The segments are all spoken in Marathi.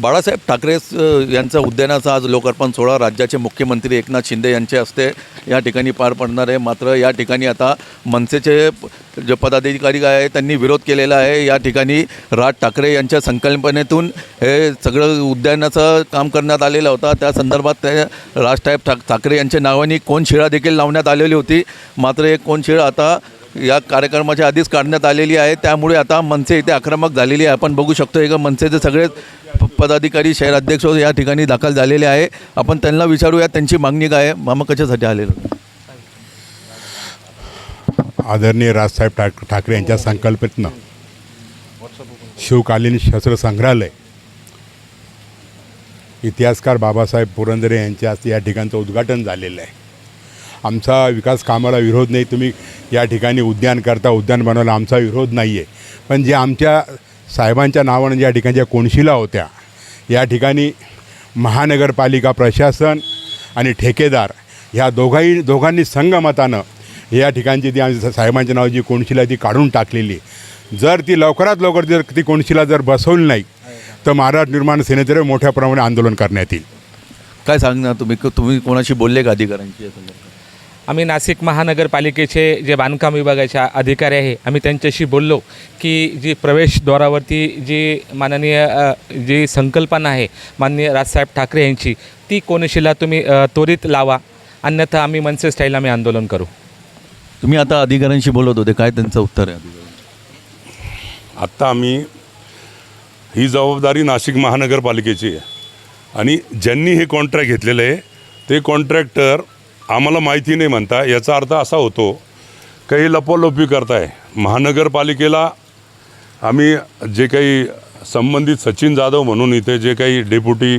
बाळासाहेब ठाकरे यांचा उद्यानाचा आज लोकार्पण सोहळा. राज्याचे मुख्यमंत्री एकनाथ शिंदे यांच्या हस्ते या ठिकाणी पार पडणार आहे. मात्र या ठिकाणी आता मनसेचे जे पदाधिकारी आहे त्यांनी विरोध केलेला आहे. या ठिकाणी राज ठाकरे यांच्या संकल्पनेतून हे सगळं उद्यानाचं काम करण्यात आलेलं होतं. त्या संदर्भात ते राजसाहेब ठाक ठाकरे यांच्या नावाने कोण शिळा देखील लावण्यात आलेली होती. मात्र एक कोण शिळा आता या कार्यक्रमाच्या आधीच काढण्यात आलेली आहे. त्यामुळे आता मनसे इथे आक्रमक झालेली आहे. आपण बघू शकतो का मनसेचे सगळे पदाधिकारी शहराध्यक्ष या ठिकाणी दाखल झालेले आहे. आपण त्यांना विचारूया त्यांची मागणी काय आहे? मामा कशासाठी आलेलं आदरणीय राजसाहेब ठाक ठाकरे यांच्या संकल्पनेतनं शिवकालीन शस्त्र संग्रहालय इतिहासकार बाबासाहेब पुरंदरे यांच्या हस्ते या ठिकाणचं उद्घाटन झालेलं आहे. आमचा विकास कामाला विरोध नाही तुम्ही या ठिकाणी उद्यान करता उद्यान बनवलं आमचा विरोध नाही आहे पण जे आमच्या साहेबांच्या नावानं ज्या ठिकाणच्या कोणशिला होत्या या ठिकाणी महानगरपालिका प्रशासन आणि ठेकेदार ह्या दोघाही दोघांनी संगमतानं या ठिकाणची ती आमच्या साहेबांच्या नावाची कोणशिला ती काढून टाकलेली. जर ती लवकरात लवकर जर ती कोणशिला जर बसवली नाही तर महाराष्ट्र निर्माण सेनेतर्फे मोठ्या प्रमाणे आंदोलन करण्यात येईल. काय सांगणार तुम्ही? क- तुम्ही कोणाशी बोलले का अधिकाऱ्यांची आम्ही नाशिक महानगरपालिकेचे जे बांधकाम विभागाचे अधिकारी आहे आम्ही त्यांच्याशी बोललो की जी प्रवेशद्वारावरती जी माननीय जी संकल्पना आहे माननीय राजसाहेब ठाकरे यांची ती कोनशिला तुम्ही त्वरित लावा. अन्यथा आम्ही मनसे स्टाईल आम्ही आंदोलन करू. तुम्ही आता अधिकाऱ्यांशी बोलत होते काय त्यांचं उत्तर आहे? आत्ता आम्ही ही जबाबदारी नाशिक महानगरपालिकेची आहे. आणि ज्यांनी हे कॉन्ट्रॅक्ट घेतलेलं आहे ते कॉन्ट्रॅक्टर आम्हाला माहिती नाही म्हणता. याचा अर्थ असा होतो काही लपोलपी करताय. महानगरपालिकेला आम्ही जे काही संबंधित सचिन जाधव म्हणून इथे जे काही डेप्युटी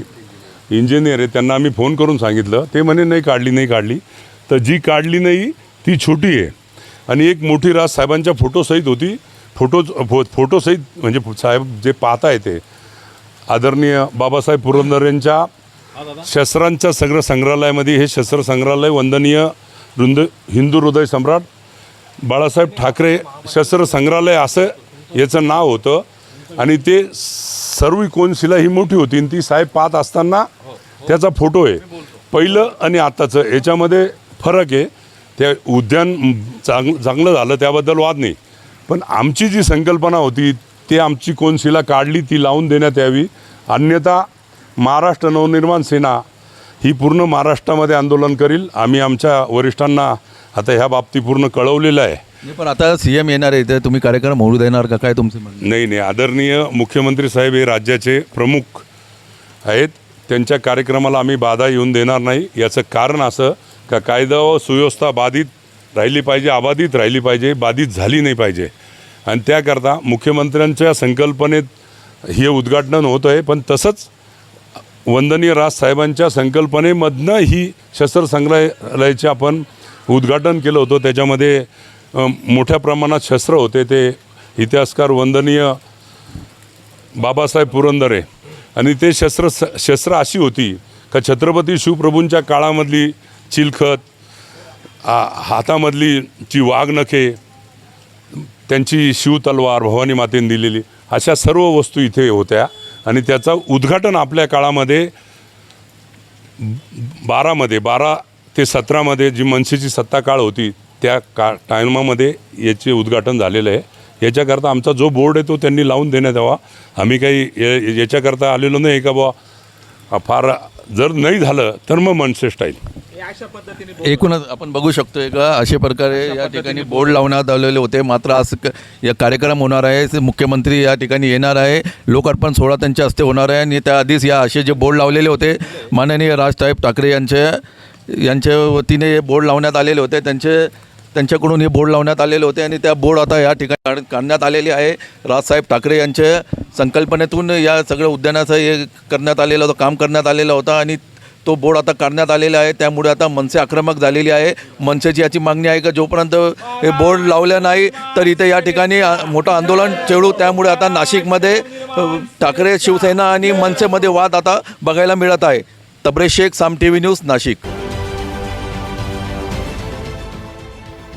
इंजिनियर आहे त्यांना आम्ही फोन करून सांगितलं. ते म्हणे नाही काढली नाही काढली. तर जी काढली नाही ती छोटी आहे. आणि एक मोठी राज साहेबांच्या फोटोसहित होती. फोटो फो फोटोसहित म्हणजे साहेब जे पाहताय ते. आदरणीय बाबासाहेब पुरंदरेंच्या शस्त्रांच्या सगळं संग्रहालयामध्ये हे शस्त्र संग्रहालय वंदनीय रुंद हिंदू हृदय सम्राट बाळासाहेब ठाकरे शस्त्र संग्रहालय असं याचं नाव होतं. आणि ते सर्व कोनशिला ही मोठी होती आणि ती साहेब पाहत असताना त्याचा फोटो आहे. पहिलं आणि आत्ताचं याच्यामध्ये फरक आहे. ते उद्यान चांग चांगलं झालं त्याबद्दल वाद नाही. पण आमची जी संकल्पना होती ते आमची कोनशिला काढली ती लावून देण्यात यावी. अन्यथा महाराष्ट्र नवनिर्माण सेना ही पूर्ण महाराष्ट्रामध्ये आंदोलन करील. आम्ही आमच्या वरिष्ठांना आता ह्या बाबती पूर्ण कळवलेलं आहे. नाही पण आता सी एम येणार आहे इथे तुम्ही कार्यक्रम होऊ देणार का? काय तुमचं म्हणणं? नाही नाही आदरणीय मुख्यमंत्री साहेब हे राज्याचे प्रमुख आहेत. त्यांच्या कार्यक्रमाला आम्ही बाधा येऊन देणार नाही. याचं कारण असं का कायदा व सुव्यवस्था बाधित राहिली पाहिजे अबाधित राहिली पाहिजे बाधित झाली नाही पाहिजे. आणि त्याकरता मुख्यमंत्र्यांच्या संकल्पनेत हे उद्घाटन होत आहे. पण तसंच वंदनीय राजसाहेबांच्या संकल्पनेमधनं ही शस्त्र संग्रहालयाचे आपण उद्घाटन केलं होतं. त्याच्यामध्ये मोठ्या प्रमाणात शस्त्र होते. ते इतिहासकार वंदनीय बाबासाहेब पुरंदरे. आणि ते शस्त्र शस्त्र अशी होती का छत्रपती शिवप्रभूंच्या काळामधली चिलखत हातामधली ची वाघनखे त्यांची शिव तलवार भवानी मातेने दिलेली अशा सर्व वस्तू इथे होत्या. आणि त्याचं उद्घाटन आपल्या काळामध्ये बारामध्ये बारा ते सतरामध्ये जी मनसेची सत्ता काळ होती त्या का टायमामध्ये याचे उद्घाटन झालेलं आहे. याच्याकरता आमचा जो बोर्ड आहे तो त्यांनी लावून देण्यात यावा. आम्ही काही याच्याकरता आलेलो नाही का बुवा? फार जर नाही झालं तर मग मनसे स्टाईल एकूणच आपण बघू शकतोय का अशा प्रकारे या ठिकाणी बोर्ड लावण्यात आलेले होते. मात्र आज क- या कार्यक्रम होणार आहे मुख्यमंत्री या ठिकाणी येणार आहे. लोकार्पण सोहळा त्यांच्या हस्ते होणार आहे. आणि त्याआधीच या असे जे बोर्ड लावलेले होते माननीय राजसाहेब ठाकरे यांच्या यांच्या वतीने हे बोर्ड लावण्यात आलेले होते. त्यांचे त्यांच्याकडून हे बोर्ड लावण्यात आलेले होते आणि त्या बोर्ड आता या ठिकाणी काढण्यात आलेली आहे. राजसाहेब ठाकरे यांच्या संकल्पनेतून या सगळं उद्यानाचं हे करण्यात आलेलं होतं काम करण्यात आलेलं होतं आणि तो बोर्ड आता काढण्यात आलेला आहे. त्यामुळे आता मनसे आक्रमक झालेली आहे. मनसेची याची मागणी आहे का जोपर्यंत हे बोर्ड लावलं नाही तर इथे या ठिकाणी मोठं आंदोलन छेडू त्यामुळे आता नाशिकमध्ये ठाकरे शिवसेना आणि मनसेमध्ये वाद आता बघायला मिळत आहे. Tabre Shaikh Saam T V news Nashik.